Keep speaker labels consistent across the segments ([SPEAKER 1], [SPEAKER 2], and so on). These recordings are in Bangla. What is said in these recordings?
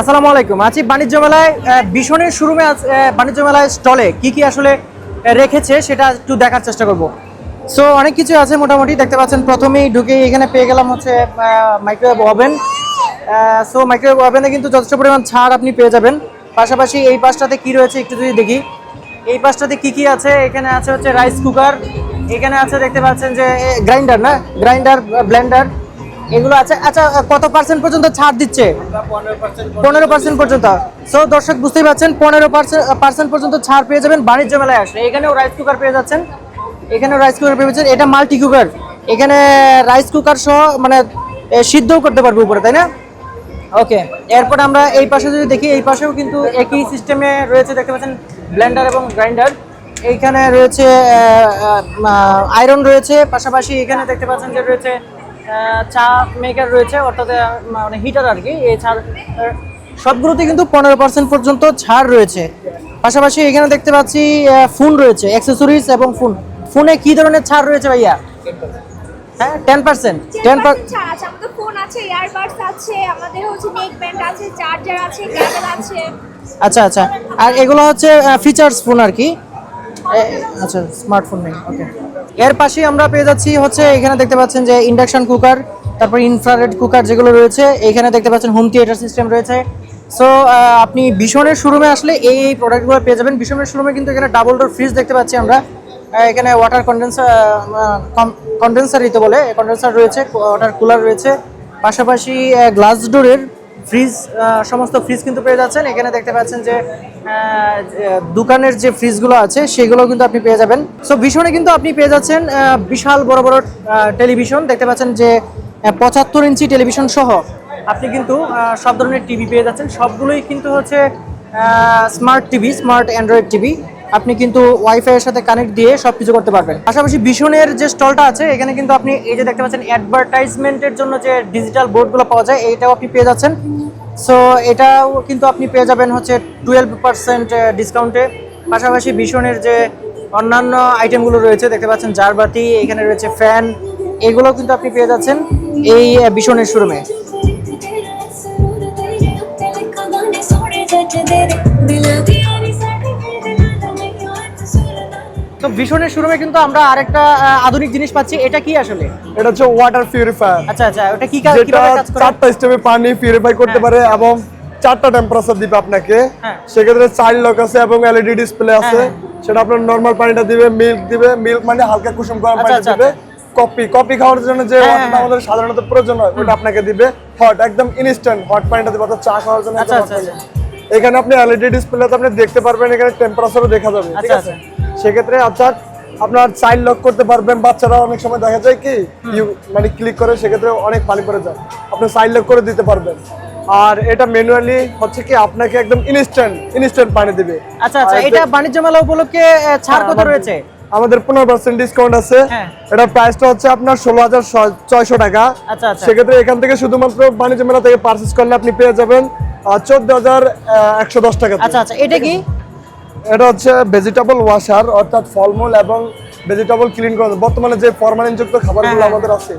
[SPEAKER 1] আসসালামু আলাইকুম। আছি বাণিজ্য মেলায় ভীষণের শুরুমে বাণিজ্য মেলায় স্টলে কি কি আসলে রেখেছে সেটা একটু দেখার চেষ্টা করব। সো অনেক কিছু আছে মোটামুটি, দেখতে পাচ্ছেন প্রথমেই ঢুকে এখানে পেয়ে গেলাম হচ্ছে মাইক্রোওয়েভ ওভেন সো মাইক্রোওয়েভ ওভেনে কিন্তু যথেষ্ট পরিমাণ ছাড় আপনি পেয়ে যাবেন। পাশাপাশি এই পাশটাতে কি রয়েছে একটু যদি দেখি। এই পাশটাতে কি কি আছে? এখানে আছে হচ্ছে রাইস কুকার এখানে আছে দেখতে পাচ্ছেন যে গ্রাইন্ডার না? গ্রাইন্ডার ব্লেন্ডার এগুলো আছে। আচ্ছা কত পার্সেন্ট পর্যন্ত ছাড় দিচ্ছে? পনেরো পার্সেন্ট পর্যন্ত। সো দর্শক, বুঝতেই পারছেন, পনেরো পার্সেন্ট পর্যন্ত ছাড় পেয়ে যাবেন বাণিজ্য মেলায় আসলে। এখানেও রাইস কুকার পেয়ে যাচ্ছেন। এখানেও রাইস কুকার পেয়ে যাচ্ছেন। এটা মাল্টি কুকার এখানে রাইস কুকার সহ মানে সিদ্ধও করতে পারব উপরে, তাই না? ওকে এরপর আমরা এই পাশে যদি দেখি, এই পাশেও কিন্তু একই সিস্টেমে রয়েছে, দেখতে পাচ্ছেন ব্লেন্ডার এবং গ্রাইন্ডার এইখানে রয়েছে আয়রন রয়েছে, পাশাপাশি এখানে দেখতে পাচ্ছেন যে রয়েছে চা মেকার রয়েছে অর্থাৎ মানে হিটার আর কি এই ছাড় সবগুলোতে কিন্তু পনেরো পার্সেন্ট পর্যন্ত ছাড় রয়েছে। পাশাপাশি এখানে দেখতে পাচ্ছি ফোন রয়েছে অ্যাক্সেসরিজ এবং ফোন ফোনে কি ধরনের ছাড় রয়েছে ভাইয়া? হ্যাঁ টেন পার্সেন্ট টেন
[SPEAKER 2] টেন ছাড় আছে আমাদের ফোন আছে ইয়ারবাডস আছে আমাদের হচ্ছে নেক ব্যান্ড আছে চার্জার আছে কেবল আছে।
[SPEAKER 1] আচ্ছা আচ্ছা। আর এগুলো হচ্ছে ফিচার্স ফোন আর কি? আচ্ছা স্মার্টফোন নেই ওকে এর পাশে আমরা পেয়ে যাচ্ছি হচ্ছে, এখানে দেখতে পাচ্ছেন যে ইন্ডাকশন কুকার তারপর ইনফ্রারেড কুকার যেগুলো রয়েছে, এখানে দেখতে পাচ্ছেন হোম থিয়েটার সিস্টেম রয়েছে। সো আপনি ভীষণের শোরুমে আসলে এই এই প্রোডাক্টগুলো পেয়ে যাবেন। ভীষণের শোরুমে কিন্তু এখানে ডাবল ডোর ফ্রিজ দেখতে পাচ্ছি আমরা। এখানে ওয়াটার কন্ডেন্সার কন্ডেন্সার দিতে বলে কন্ডেন্সার রয়েছে ওয়াটার কুলার রয়েছে। পাশাপাশি গ্লাস ডোরের ফ্রিজ সমস্ত ফ্রিজ কিন্তু পেয়ে যাচ্ছেন। এখানে দেখতে পাচ্ছেন যে দোকানের যে ফ্রিজগুলো আছে, সেগুলো কিন্তু আপনি পেয়ে যাবেন। সো ভীষণে কিন্তু আপনি পেয়ে যাচ্ছেন বিশাল বড় বড় টেলিভিশন। দেখতে পাচ্ছেন যে পঁচাত্তর ইঞ্চি টেলিভিশন সহ আপনি কিন্তু সব ধরনের টিভি পেয়ে যাচ্ছেন। সবগুলোই কিন্তু হচ্ছে smart TV smart Android TV. আপনি কিন্তু ওয়াইফাই এর সাথে কানেক্ট দিয়ে সব কিছু করতে পারবেন। পাশাপাশি ভীষণের যে স্টলটা আছে, এখানে কিন্তু আপনি এই যে দেখতে পাচ্ছেন অ্যাডভার্টাইজমেন্টের জন্য যে ডিজিটাল বোর্ডগুলো পাওয়া যায়, এইটাও আপনি পেয়ে যাচ্ছেন। সো এটাও কিন্তু আপনি পেয়ে যাবেন হচ্ছে টুয়েলভ পার্সেন্ট ডিসকাউন্টে পাশাপাশি ভীষণের যে অন্যান্য আইটেমগুলো রয়েছে, দেখতে পাচ্ছেন জারবাতি, এখানে রয়েছে ফ্যান এগুলো কিন্তু আপনি পেয়ে যাচ্ছেন এই ভীষণের শোরুমে তো ভীষণের শোরুমে কিন্তু আমরা আরেকটা আধুনিক জিনিস পাচ্ছি। এটা কি আসলে?
[SPEAKER 3] এটা হচ্ছে ওয়াটার পিউরিফায়ার
[SPEAKER 1] আচ্ছা আচ্ছা ওটা কি কাজ কীভাবে কাজ করে?
[SPEAKER 3] চারটা স্টেপে পানি পিউরিফাই করতে
[SPEAKER 1] হ্যাঁ।
[SPEAKER 3] পারে এবং চারটা টেম্পারেচার দিবে আপনাকে।
[SPEAKER 1] হ্যাঁ।
[SPEAKER 3] সেক্ষেত্রে চাইল্ড লক আছে এবং এলইডি ডিসপ্লে আছে।
[SPEAKER 1] হ্যাঁ,
[SPEAKER 3] সেটা আপনার নর্মাল পানিটা দিবে মিল্ক দিবে। মিল্ক মানে হালকা কুসুম গরম
[SPEAKER 1] আচ্ছা,
[SPEAKER 3] পানি
[SPEAKER 1] আচ্ছা,
[SPEAKER 3] দিবে। কফি কফি খাওয়ার জন্য যে ওয়াটারটা। আমাদের সাধারণত প্রয়োজন হয় ওটা আপনাকে দিবে। হট একদম ইনস্ট্যান্ট হট পানিটা দিবে অর্থাৎ চা খাওয়ার জন্য
[SPEAKER 1] আচ্ছা, আচ্ছা।
[SPEAKER 3] এখানে আপনি এলইডি ডিসপ্লেতে আপনি দেখতে পারবেন এখানে টেম্পারেচারও দেখা যাবে ঠিক
[SPEAKER 1] আচ্ছা,
[SPEAKER 3] আছে? সেক্ষেত্রে অর্থাৎ আপনার চাইল্ড লক করতে পারবেন বাচ্চারা অনেক সময় দেখা যায় কি মানে ক্লিক করে সেক্ষেত্রে অনেক পানি পড়ে যায়। আপনি চাইল্ড লক করে দিতে পারবেন। আর এটা ম্যানুয়ালি হচ্ছে কি আপনাকে একদম ইনস্ট্যান্ট ইনস্ট্যান্ট পানি দিবে।
[SPEAKER 1] আচ্ছা আচ্ছা এটা বাণিজ্য মেলা উপলক্ষে ছাড় কত রয়েছে?
[SPEAKER 3] আমাদের পনেরো পার্সেন্ট ডিসকাউন্ট আছে।
[SPEAKER 1] হ্যাঁ।
[SPEAKER 3] এটা প্রাইসটা হচ্ছে আপনার ষোলো হাজার ছয়শো টাকা।
[SPEAKER 1] আচ্ছা, আচ্ছা।
[SPEAKER 3] সেক্ষেত্রে এখান থেকে শুধুমাত্র বাণিজ্য মেলা থেকে পারচেস করলে আপনি পেয়ে যাবেন চোদ্দ হাজার একশো দশ টাকা
[SPEAKER 1] আচ্ছা আচ্ছা এটা কি?
[SPEAKER 3] এটা হচ্ছে ভেজিটেবল ওয়াশার অর্থাৎ ফলমূল এবং ভেজিটেবল ক্লিন করা। বর্তমানে যে ফরমালিন যুক্ত খাবারগুলো
[SPEAKER 1] হ্যাঁ।
[SPEAKER 3] আমাদের আছে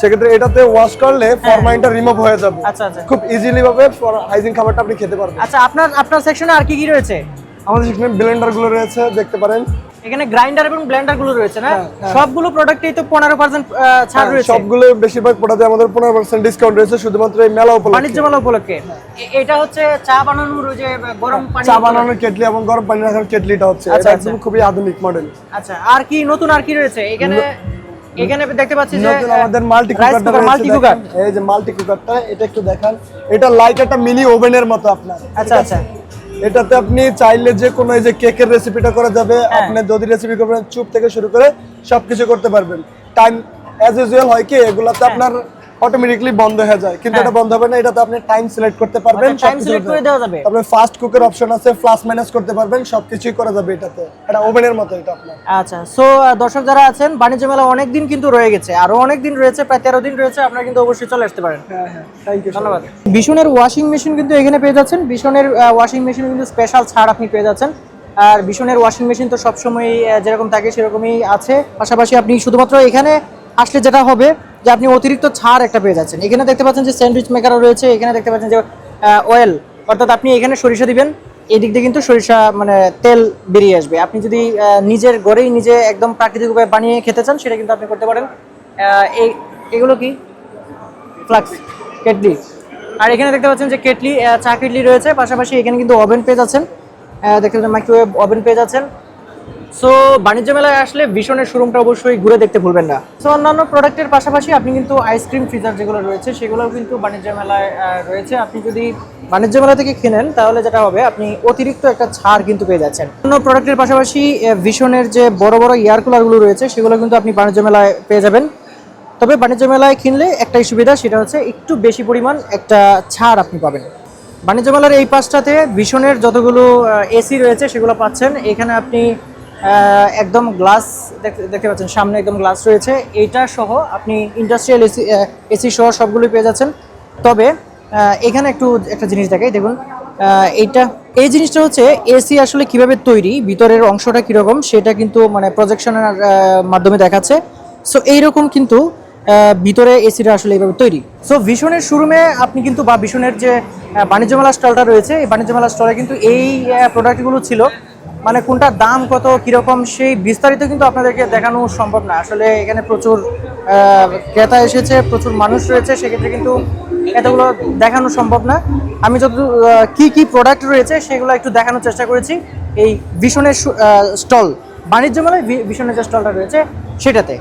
[SPEAKER 3] সেক্ষেত্রে এটাতে ওয়াশ করলে ফরমালিনটা রিমুভ হয়ে যাবে।
[SPEAKER 1] আচ্ছা, আচ্ছা।
[SPEAKER 3] খুব ইজিলি ভাবে হাইজিন খাবারটা আপনি খেতে পারবেন।
[SPEAKER 1] আচ্ছা আপনার আপনার সেকশনে আর কি কি রয়েছে?
[SPEAKER 3] আমাদের সেখানে ব্লেন্ডারগুলো রয়েছে দেখতে পারেন।
[SPEAKER 1] এখানে গ্রাইন্ডার এবং ব্লেন্ডারগুলো রয়েছে না?
[SPEAKER 3] হ্যাঁ, হ্যাঁ।
[SPEAKER 1] সবগুলো প্রোডাক্টেই তো পনেরো পার্সেন্ট ছাড় রয়েছে।
[SPEAKER 3] সবগুলো বেশিরভাগ প্রোডাক্টে আমাদের পনেরো পার্সেন্ট ডিসকাউন্ট রয়েছে শুধুমাত্র এই মেলা
[SPEAKER 1] বাণিজ্য মেলা উপলক্ষে। এটা হচ্ছে চা বানানোর যে গরম পানি
[SPEAKER 3] চা বানানোর কেটলি এবং গরম পানি রাখার কেটলিটা হচ্ছে।
[SPEAKER 1] আচ্ছা,
[SPEAKER 3] এটা
[SPEAKER 1] আচ্ছা।
[SPEAKER 3] একদম খুবই আধুনিক মডেল
[SPEAKER 1] আচ্ছা আর কি নতুন আর কি রয়েছে? এখানে এখানে দেখতে পাচ্ছি যে
[SPEAKER 3] আমাদের মাল্টি
[SPEAKER 1] কুকার মাল্টি কুকার
[SPEAKER 3] এই যে মাল্টি কুকারটা এটা একটু দেখান। এটা লাইক একটা মিনি ওভেনের মতো আপনার
[SPEAKER 1] আচ্ছা আচ্ছা।
[SPEAKER 3] এটাতে আপনি চাইলে যে কোনো এই যে কেকের রেসিপিটা করা যাবে
[SPEAKER 1] হ্যাঁ।
[SPEAKER 3] আপনি যদি রেসিপি করবেন চুপ থেকে শুরু করে সবকিছু করতে পারবেন টাইম অ্যাজ ইউজুয়াল হয় কি এগুলাতে
[SPEAKER 1] হ্যাঁ।
[SPEAKER 3] আপনার অটোমেটিকলি বন্ধ হয়ে যায়। কিন্তু এটা বন্ধ হবে না এটাতে আপনি টাইম সিলেক্ট করতে পারবেন
[SPEAKER 1] টাইম সিলেক্ট করে দেওয়া যাবে।
[SPEAKER 3] তারপরে ফাস্ট কুকের অপশন আছে প্লাস মাইনাস করতে পারবেন সবকিছুই করা যাবে এটাতে। এটা ওভেনের মতো এটা আপনার।
[SPEAKER 1] আচ্ছা সো দর্শক যারা আছেন বাণিজ্য মেলা অনেক দিন কিন্তু রয়ে গেছে আরও অনেক দিন রয়েছে প্রায় তেরো দিন রয়েছে আপনারা কিন্তু অবশ্যই চলে আসতে পারেন।
[SPEAKER 3] হ্যাঁ হ্যাঁ থ্যাংক ইউ
[SPEAKER 1] ধন্যবাদ। ভীষণের ওয়াশিং মেশিন কিন্তু এখানে পেয়ে যাচ্ছেন ভীষণের ওয়াশিং মেশিন কিন্তু স্পেশাল ছাড় আপনি পেয়ে যাচ্ছেন। আর ভীষণের ওয়াশিং মেশিন তো সবসময় যেরকম থাকে সেরকমই আছে। পাশাপাশি আপনি শুধুমাত্র এখানে আসলে যেটা হবে যে আপনি অতিরিক্ত ছাড় একটা পেয়ে যাচ্ছেন। এখানে দেখতে পাচ্ছেন যে স্যান্ডউইচ মেকারও রয়েছে, এখানে দেখতে পাচ্ছেন যে অয়েল অর্থাৎ আপনি এখানে সরিষা দিবেন এই দিক দিয়ে কিন্তু সরিষা মানে তেল বেরিয়ে আসবে। আপনি যদি নিজের ঘরেই নিজে একদম প্রাকৃতিক উপায়ে বানিয়ে খেতে চান, সেটা কিন্তু আপনি করতে পারেন। এই, এগুলো কি? Flux, kettle. আর এখানে দেখতে পাচ্ছেন যে কেটলি চা কেটলি রয়েছে, পাশাপাশি এখানে কিন্তু ওভেন পেয়ে যাচ্ছেন। দেখতে পাচ্ছেন মাইক্রোওয়েভ ওভেন পেয়ে যাচ্ছেন। সো বাণিজ্য মেলায় আসলে ভীষণের শোরুমটা অবশ্যই ঘুরে দেখতে ভুলবেন না। সো অন্যান্য প্রোডাক্টের পাশাপাশি আপনি কিন্তু আইসক্রিম ফ্রিজার যেগুলো রয়েছে, সেগুলোও কিন্তু বাণিজ্য মেলায় রয়েছে। আপনি যদি বাণিজ্য মেলা থেকে কিনেন, তাহলে যেটা হবে, আপনি অতিরিক্ত একটা ছাড় কিন্তু পেয়ে যাচ্ছেন। অন্য প্রোডাক্টের পাশাপাশি ভীষণের যে বড় বড় এয়ার কুলারগুলো রয়েছে, সেগুলো কিন্তু আপনি বাণিজ্য মেলায় পেয়ে যাবেন। তবে বাণিজ্য মেলায় কিনলে একটাই সুবিধা, সেটা হচ্ছে একটু বেশি পরিমাণ একটা ছাড় আপনি পাবেন। বাণিজ্য মেলার এই পাশটাতে ভীষণের যতগুলো এসি রয়েছে, সেগুলো পাচ্ছেন। এখানে আপনি একদম গ্লাস দেখতে পাচ্ছেন, সামনে একদম গ্লাস রয়েছে। এইটা সহ আপনি ইন্ডাস্ট্রিয়াল এসি এসি সহ সবগুলোই পেয়ে যাচ্ছেন। তবে এখানে একটু একটা জিনিস দেখাই, দেখুন। এইটা এই জিনিসটা হচ্ছে এসি আসলে কীভাবে তৈরি, ভিতরের অংশটা কীরকম, সেটা কিন্তু মানে প্রজেকশনের মাধ্যমে দেখাচ্ছে। সো এইরকম কিন্তু ভিতরে এসিটা আসলে এইভাবে তৈরি। সো ভীষণের শোরুমে আপনি কিন্তু বা ভীষণের যে বাণিজ্য মেলা স্টলটা রয়েছে, এই বাণিজ্য মেলা স্টলে কিন্তু এই প্রোডাক্টগুলো ছিল। মানে কোনটার দাম কত, কীরকম, সেই বিস্তারিত কিন্তু আপনাদেরকে দেখানো সম্ভব না। আসলে এখানে প্রচুর ক্রেতা এসেছে, প্রচুর মানুষ রয়েছে, সেক্ষেত্রে কিন্তু এতগুলো দেখানো সম্ভব না। আমি যত কি কি প্রোডাক্ট রয়েছে সেগুলো একটু দেখানোর চেষ্টা করেছি। এই ভীষণের স্টল বাণিজ্য মেলায় ভীষণের যে স্টলটা রয়েছে, সেটাতে।